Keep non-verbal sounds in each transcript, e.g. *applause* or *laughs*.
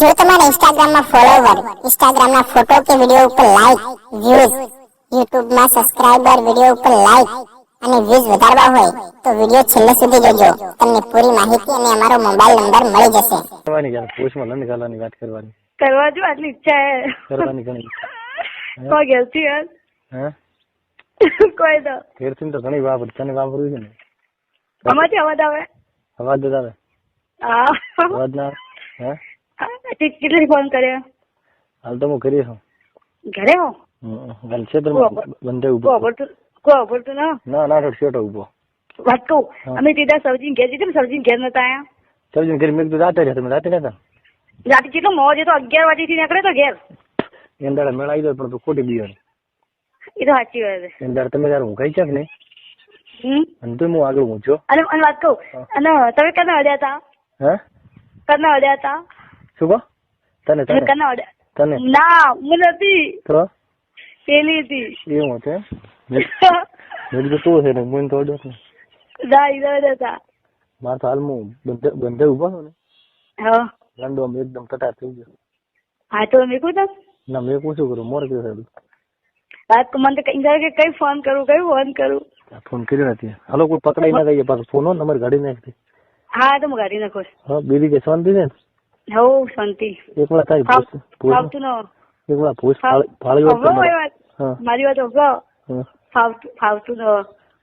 જો તમારા ઇન્સ્ટાગ્રામમાં ફોલોવર ઇન્સ્ટાગ્રામના ફોટો કે વીડિયો ઉપર લાઈક વ્યૂઝ યુટ્યુબમાં સબસ્ક્રાઇબર વીડિયો ઉપર લાઈક અને વ્યૂઝ વધારવા હોય તો વીડિયો છેલ્લે સુધી જોજો. તમને પૂરી માહિતી અને અમારો મોબાઈલ નંબર મળી જશે. કરવાની જાણ પોસ્ટમાં લંડ નીકળવાની વાત કરવાની. કરવા જો આટલી ઈચ્છા હે. કરવાની ઘણી કોઈ ગેલથી યાર? હે? કોઈ દો ઘેરથી તો ઘણી વાપર તને વાપરવું છે ને. અમાથી અવાજ આવે? અવાજ જ આવે. હા. અવાજ ના હે? કેટલી ફોન કર્યો? હાલ તો હું કરી છું. ઘરે હો? હમ, છે તો બંધે ઊભો કો કોઈ તો ના ના ના તો ઊભો વાત કહું. અમે સીધા સરજીન ઘેર જઈએ સરજીન ઘેર નતા આયા. સરજીન ઘેર મેં રાતે રહ્યા તમે રાતે રહ્યા રાતે કેટલો મોજ હતો અગિયાર વાગ્યાથી નીકળે તો ઘેર. એમ દાડે મેળ આવી જાય પણ તું ખોટી બીયો એ તો સાચી વાત છે. એમ તમે ત્યારે હું કઈ છે કે નહીં? અને તું હું આગળ ઊંચો અને અને વાત કહું. અને તમે કદા અડ્યા હતા? હે? કને અડ્યા હતા? શું કહો? તને તને. તને. ના હું નથી. તો? પેલી હતી એવું છે? *laughs* મેં કીધું તું છે ને મને તો ઓર્ડર ને. ના અડ્યા હતા. મારે તો હાલ હું બંધે બંધે ઊભો છું ને. હા. ગાંડો આમ એકદમ કટાર થઈ ગયો. હા તો મેં કહું ના મેં પૂછું કરું? મોર કયો સાહેબ વાત મને તો કઈ જાય કે કઈ ફોન કરું કઈ ફોન કરું? ફોન કર્યો નથી. હાલો કોઈ પકડાઈ ના ગઈ પાછો. ફોન નંબર ગાડી નાખતી હા તો હું ગાડી નાખો. હા બીજી કે શાંતિ ને? હો શાંતિ. એક તારી ફાવતું ફાળી વાત મારી વાત વાત ફાવતું ફાવતું ન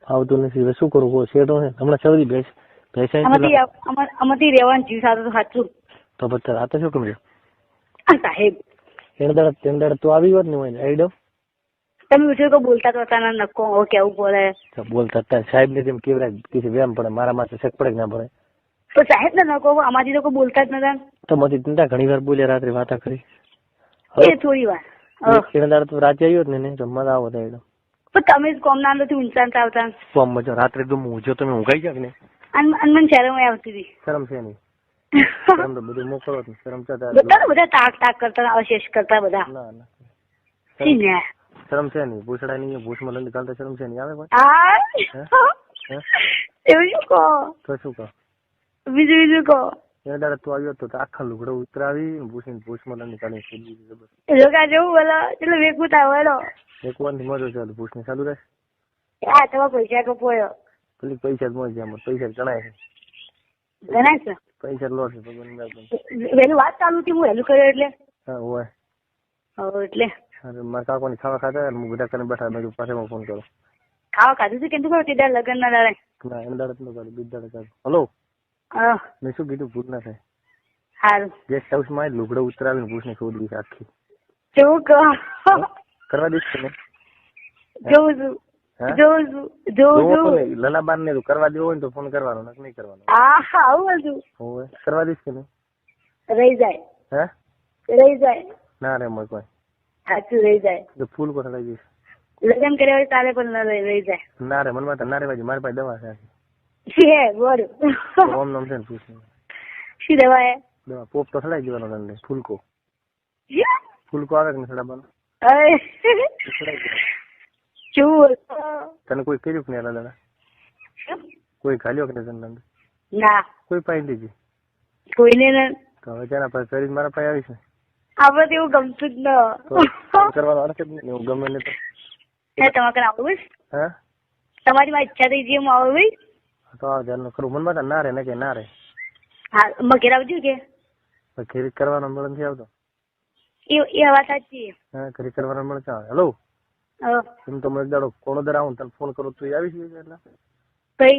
આવતું નથી. શું કરું શેઠો છે. હમણાં પેલા- આમાં- રહેવાનું જીવ સાથે સાચું. તો રાતે શું કર્યું? સાહેબ. તેને દાડે તું આવી હોત ને હોય આઈ ડો તમે કો બોલતા તો હતા ને કેવું બોલે. બોલતા અત્યારે સાહેબ ને તેમ કેવરાય કીધું વ્યામ પડે મારા માથે શક પડે કે ના પડે. તો સાહેબ ને નકો આમાંથી તો કોઈ બોલતા જ નતા. તો મથી ચિંતા ઘણી વાર બોલ્યા રાત્રે વાતા કરી. એ થોડી વાર. કિરણદાર તો રાતે આવ્યો જ ને જમવા આવો તો એડો. પણ તમે જ કોમ ના નથી ઊંચા આવતા કોમ મજો રાત્રે તો હું જો તમે ઊંઘાઈ જાવ ને અન મને શરમ આવતી હતી. શરમ છે નહીં. *laughs* શરમ તો બધું મોકલો શરમ તારે. બધા બધા તાક તાક કરતા અવશેષ કરતા બધા. ના ના. ને? શરમ છે નહીં. ભૂસડા નહીં ભૂસમાં લંડ શરમ છે નહીં. આવે કોઈ એવું શું કહો? તો શું કહો? બીજું બીજું કહો. દાડે તું આવ્યો તો આખા લુગડો ઉતરાવી ભૂસીને ભૂસમાં લંડ કાઢી છોડી દીધી જબર. જેવું બોલો એટલે વેકું તાવડો એક વારની મજો ચાલુ ભૂસને ચાલુ રહે. આ તમારા પૈસા પેલી પૈસા મોજ છે પૈસા જણાય છે. ગણાય છે? પૈસા લોટ છે ભગવાન મેં વાત ચાલુ હતી હું વહેલું કર્યો એટલે? હા હોય. હવે એટલે. અરે મારા કાકોની ખાવા ખાતા હું બધા કરીને બેઠા મેં પાસે ફોન કરો. ખાવા ખાધું છે કેમ તું તે દાડે લગ્ન ના દાડે. ના એને દાડે જ કાઢું બીજ દાડે કાઢું હલો? મેં શું કીધું? ભૂલ ના થાય. સારું. ગેસ્ટ હાઉસમાં લુગડો ઉતરાવીને ભૂસને છોડી દીધી આખી. જોવું કહો કરવા દઈશ નહીં જોઉં છું? જોઉં છું. જોઉં છું લલાબાન ને કરવા દેવો હોય તો ફોન કરવાનો નક નહીં કરવાનો. આવું હોવે. કરવા દઈશ કે નહીં રહી જાય. હા? રહી જાય. ના રે મોય કોઈ. સાચું રહી જાય. તો ફૂલ કોઠા લઈ જઈશ. લગ્ન કર્યા હોય તારે પણ ન રહી જાય. ના રે મનમાં તો ના મારી પાસે દવા છે. *laughs* છે તો ઓમ નામ છે ને પૂછ શી દવા હે દવા પોપ તો સડાઈ દેવાનો તને ફૂલકો. ફૂલકો આવે કે નહીં એ દે. શું? તને કોઈ કર્યું કે નહીં દાડા કોઈ ખાલ્યો કે નહીં તને? ના. કોઈ પાઈ દીધી? કોઈને ન. તો હવે તેના પાસે કરીને મારા પાસે આવીશ છે આપણે તો એવું ગમતું જ ન. કરવાનો અર્થ જ નહીં હું ગમે ને તો. હે તમારે આવું? હા? તમારી માં ઈચ્છા થઈ ગઈ હું આવું તો આ ખરું. મનમાં તો ના રે ને કે ના રે. હા મગેર આવજો કે? પણ કરવાનો મળે નથી આવતો. એ એ વાત સાચી હા ખરીદ કરવાનો મળે છે હેલો? હા. એમ તો હું દાડો કોણો દર આવું તને ફોન કરું તું એટલે? કઈ?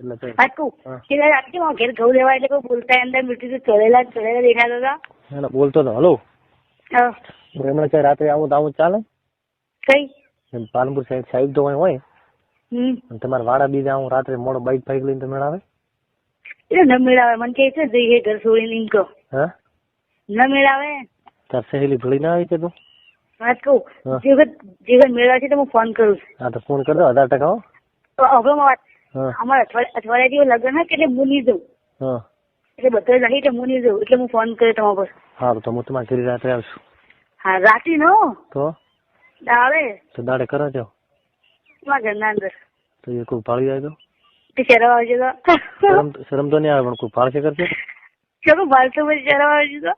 એટલે કઈ. વાત કહું? હા. કે રાત્રે મારા ઘેર ઘઉં લેવા એટલે કોઈ બોલતા અંદર મીઠું તો ચડેલા ચડેલા દેખાતા હતા. એને બોલતો હતો હલો. એમણે કઈ રાત્રે આવું તો આવું ચાલે? કઈ? પાલનપુર સાઈડ સાહેબ તો હોય. તમારે વાડા બીજા હું રાત્રે મોડો બાઈક ફાઈક લઈને તમે આવે એટલે ન મેળાવે મને કે છે જઈએ ઘર છોડી લઈને કહો. હા? ન મેળાવે? તાર સહેલી ભળી ના આવી કે તું? વાત કહું. જે વખત જે વખત છે તો હું ફોન કરું છું. હા તો ફોન કરી દો હજાર ટકા હો. તો હવે વાત. અમારે અઠવાડિયા જેવું લગ્ન હોય કે એટલે હું નહીં જઉં. એટલે બધા નહીં એટલે હું નહીં જઉં એટલે હું ફોન કર્યો તમારા પર. હા તો હું તમારા ઘરે રાત્રે આવશું. હા રાતી નો તો? દાડે. તો દાડે કરો છો? તમારા ઘરના અંદર તો એ કોઈ પાળી જાય તો? તે શરમ આવજો તો. શરમ તો નહીં આવે પણ કોઈ પાળશે કરશે? ચલો ભાલતો પછી શરમ આવજો તો.